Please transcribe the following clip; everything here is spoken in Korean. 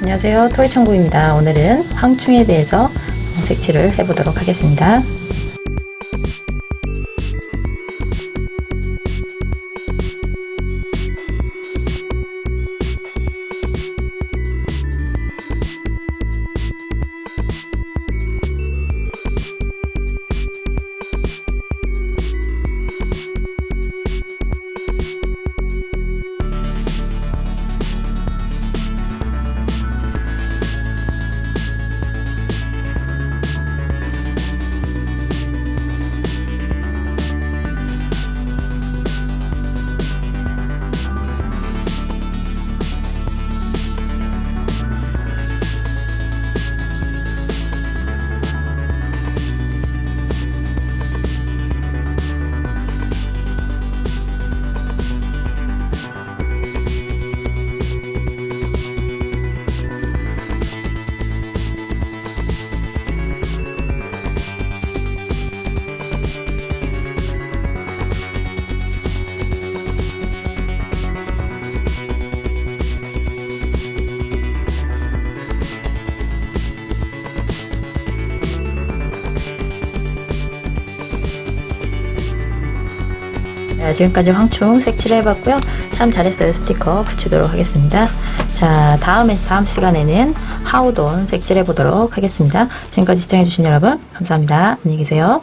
안녕하세요. 토이천국입니다. 오늘은 황충에 대해서 색칠을 해보도록 하겠습니다. 자, 지금까지 황충 색칠해봤고요. 참 잘했어요 스티커 붙이도록 하겠습니다. 자 다음에 다음 시간에는 하우돈 색칠해보도록 하겠습니다. 지금까지 시청해주신 여러분 감사합니다. 안녕히 계세요.